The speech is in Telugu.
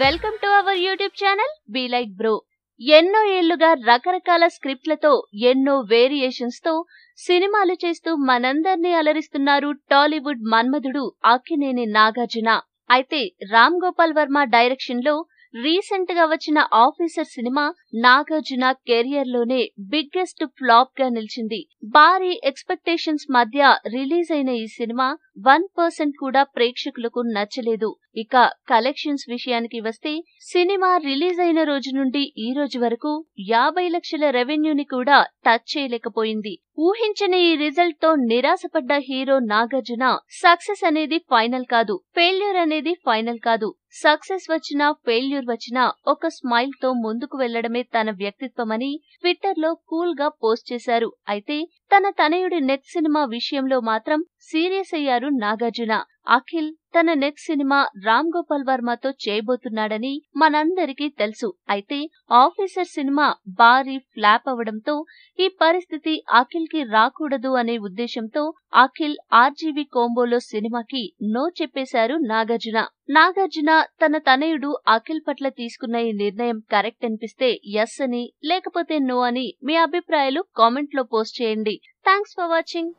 Welcome to our YouTube channel be like bro ఎన్నో ఏళ్ళుగా రకరకాల స్క్రిప్ట్లతో ఎన్నో వేరియేషన్స్తో సినిమాలు చేస్తూ మనందర్నీ అలరిస్తున్నారు టాలీవుడ్ మన్మధుడు అక్కినేని నాగార్జున. అయితే రామ్ గోపాల్ వర్మ డైరెక్షన్లో రీసెంట్గా వచ్చిన ఆఫీసర్ సినిమా నాగార్జున కెరియర్లోనే బిగ్గెస్ట్ ఫ్లాప్గా నిలిచింది. భారీ ఎక్స్పెక్టేషన్స్ మధ్య రిలీజ్ అయిన ఈ సినిమా వన్ పర్సెంట్ కూడా ప్రేక్షకులకు నచ్చలేదు. ఇక కలెక్షన్స్ విషయానికి వస్తే సినిమా రిలీజ్ అయిన రోజు నుండి ఈ రోజు వరకు యాభై లక్షల రెవెన్యూని కూడా టచ్ చేయలేకపోయింది. ఊహించని ఈ రిజల్ట్తో నిరాశపడ్డ హీరో నాగార్జున సక్సెస్ అనేది ఫైనల్ కాదు ఫెయిల్యూర్ అనేది ఫైనల్ కాదు. సక్సెస్ వచ్చినా ఫెయిల్యూర్ వచ్చినా ఒక స్మైల్తో ముందుకు వెళ్ళడమే తన వ్యక్తిత్వమని ట్విట్టర్లో కూల్గా పోస్ట్ చేశారు. అయితే తన తనయుడి నెక్స్ట్ సినిమా విషయంలో మాత్రం సీరియస్ అయ్యారు నాగార్జున. అఖిల్ తన నెక్స్ట్ సినిమా రామ్ గోపాల్ వర్మతో చేయబోతున్నాడని మనందరికీ తెలుసు. అయితే ఆఫీసర్ సినిమా భారీ ఫ్లాప్ అవడంతో ఈ పరిస్థితి అఖిల్కి రాకూడదు అనే ఉద్దేశంతో అఖిల్ ఆర్జీవి కోంబోలో సినిమాకి నో చెప్పేశారు నాగార్జున. నాగార్జున తన తనయుడు అఖిల్ పట్ల తీసుకున్న ఈ నిర్ణయం కరెక్ట్ అనిపిస్తే ఎస్ అని లేకపోతే నో అని మీ అభిప్రాయాలు కామెంట్లో పోస్ట్ చేయండి. Thanks for watching.